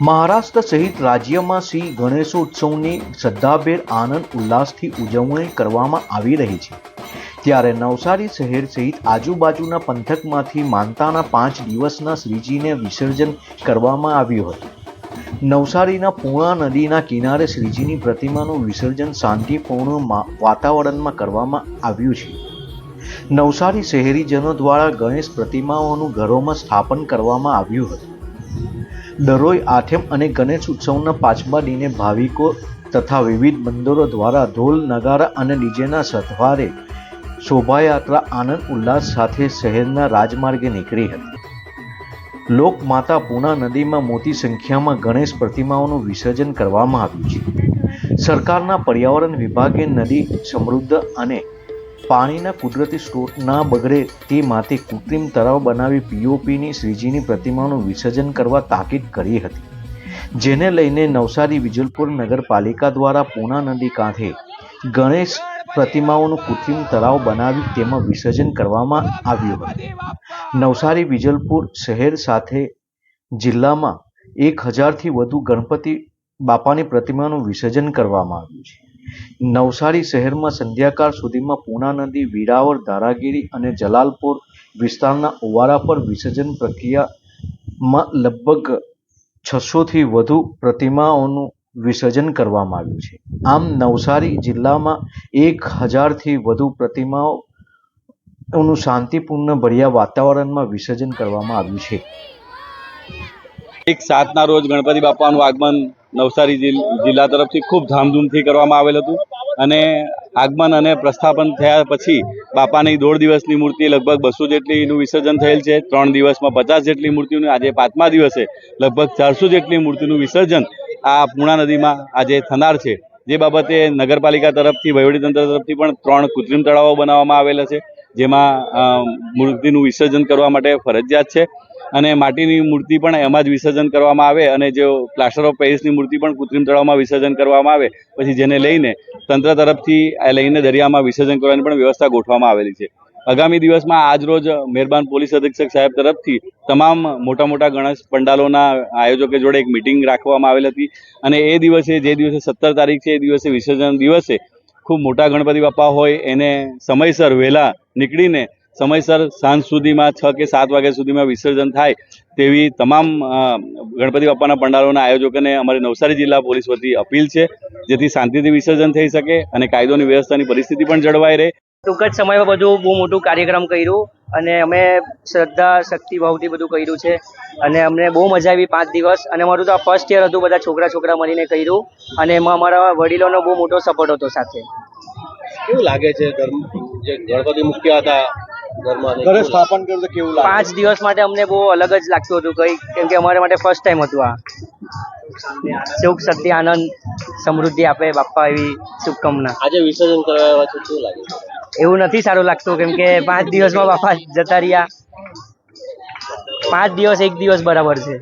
મહારાષ્ટ્ર સહિત રાજ્યમાં શ્રી ગણેશોત્સવની શ્રદ્ધાભેર આનંદ ઉલ્લાસથી ઉજવણી કરવામાં આવી રહી છે. ત્યારે નવસારી શહેર સહિત આજુબાજુના પંથકમાંથી માનતાના પાંચ દિવસના શ્રીજીને વિસર્જન કરવામાં આવ્યું હતું. નવસારીના પૂર્ણા નદીના કિનારે શ્રીજીની પ્રતિમાનું વિસર્જન શાંતિપૂર્ણ વાતાવરણમાં કરવામાં આવ્યું છે. નવસારી શહેરીજનો દ્વારા ગણેશ પ્રતિમાઓનું ઘરોમાં સ્થાપન કરવામાં આવ્યું હતું. દરોઈ, આઠમ અને ગણેશ ઉત્સવના પાંચમા દિને ભાવિકો તથા વિવિધ બંદરો દ્વારા ઢોલ, નગારા અને ડીજેના સથવારે શોભાયાત્રા, આનંદ, ઉલ્લાસ સાથે શહેરના રાજમાર્ગે નીકળી હતી. લોકમાતા પૂના નદીમાં મોટી સંખ્યામાં ગણેશ પ્રતિમાઓનું વિસર્જન કરવામાં આવ્યું છે. સરકારના પર્યાવરણ વિભાગે નદી સમૃદ્ધ અને પાણીના કુદરતી સ્ત્રોત ના બગડે તે માટે કૃત્રિમ તળાવ બનાવી પીઓપીની શ્રીજીની પ્રતિમાનું વિસર્જન કરવા તાકીદ કરી હતી. જેને લઈને નવસારી વિજલપુર નગરપાલિકા દ્વારા પૂના નદી કાંઠે ગણેશ પ્રતિમાઓનું કૃત્રિમ તળાવ બનાવી તેમાં વિસર્જન કરવામાં આવ્યું હતું. નવસારી વિજલપુર શહેર સાથે જિલ્લામાં એક હજારથી વધુ ગણપતિ બાપાની પ્રતિમાનું વિસર્જન કરવામાં આવ્યું છે. નવસારી શહેરમાં સંધ્યાકાળ સુધીમાં પૂના નદી વીરાવર ધારાગીરી અને જલાલપુર વિસ્તારના ઓવારા પર વિસર્જન પ્રક્રિયામાં લગભગ છસોથી વધુ પ્રતિમાઓનું વિસર્જન કરવામાં આવ્યું છે. આમ નવસારી જિલ્લામાં એક હજારથી વધુ પ્રતિમાઓ નું શાંતિપૂર્ણ ભર્યા વાતાવરણમાં વિસર્જન કરવામાં આવ્યું છે. એક સાતના રોજ ગણપતિ બાપાનું આગમન નવસારી જિલ્લા તરફથી ખૂબ ધામધૂમથી કરવામાં આવેલ હતું. અને આગમન અને પ્રસ્થાપન થયા પછી બાપાની દોઢ દિવસની મૂર્તિ લગભગ બસો જેટલીનું વિસર્જન થયેલ છે. ત્રણ દિવસમાં પચાસ જેટલી મૂર્તિઓનું, આજે પાંચમા દિવસે લગભગ ચારસો જેટલી મૂર્તિનું વિસર્જન આ પૂર્ણા નદીમાં આજે થનાર છે. જે બાબતે નગરપાલિકા તરફથી, વહીવટીતંત્ર તરફથી પણ ત્રણ કૃત્રિમ તળાવો બનાવવામાં આવેલા છે, જેમાં મૂર્તિનું વિસર્જન કરવા માટે ફરજિયાત છે. અને માટીની મૂર્તિ પણ એમાં જ વિસર્જન કરવામાં આવે અને જો પ્લાસ્ટર ઓફ પેરિસની મૂર્તિ પણ કૃત્રિમ તળાવમાં વિસર્જન કરવામાં આવે, પછી જેને લઈને તંત્ર તરફથી લઈને દરિયામાં વિસર્જન કરવાની પણ વ્યવસ્થા ગોઠવવામાં આવેલી છે. આગામી દિવસમાં આજ રોજ મહેરબાન પોલીસ અધિક્ષક સાહેબ તરફથી તમામ મોટા મોટા ગણેશ પંડાલોના આયોજકો જોડે એક મિટિંગ રાખવામાં આવેલ હતી અને એ દિવસે જે દિવસે સત્તર તારીખ છે એ દિવસે વિસર્જન દિવસે ખૂબ મોટા ગણપતિ બાપા હોય એને સમયસર વહેલા નીકળીને સમયસર સાંજ સુધીમાં છ કે સાત વાગ્યા સુધીમાં વિસર્જન થાય તેવી તમામ ગણપતિ બાપાના પંડાલોના આયોજકોને અમારી નવસારી જિલ્લા પોલીસ વતી અપીલ છે જેથી શાંતિથી વિસર્જન થઈ શકે અને કાયદોની વ્યવસ્થાની પરિસ્થિતિ પણ જળવાઈ રહે. ટૂંક જ સમયમાં બધું બહુ મોટું કાર્યક્રમ કર્યું અને અમે શ્રદ્ધા શક્તિભાવથી બધું કર્યું છે અને અમને બહુ મજા આવી પાંચ દિવસ અને અમારું તો આ ફર્સ્ટ યર હતું બધા છોકરા છોકરા મળીને કર્યું અને એમાં અમારા વડીલોનો બહુ મોટો સપોર્ટ હતો સાથે. કેવું લાગે છે જે ગણપતિ મુખ્ય હતા ઘરે સ્થાપન કર્યું તો કેવું લાગે? પાંચ દિવસ માટે અમને બહુ અલગ જ લાગતું હતું કઈ કેમ કે અમારા માટે ફર્સ્ટ ટાઈમ હતું આ. સુખ સત્ય આનંદ સમૃદ્ધિ આપે બાપ્પા એવી શુભકામના. આજે વિસર્જન કરવા આવ્યા છે કેવું લાગે? એવું નથી સારું લાગતું કેમ કે પાંચ દિવસમાં બાપા જતા રહ્યા. પાંચ દિવસ એક દિવસ બરાબર છે.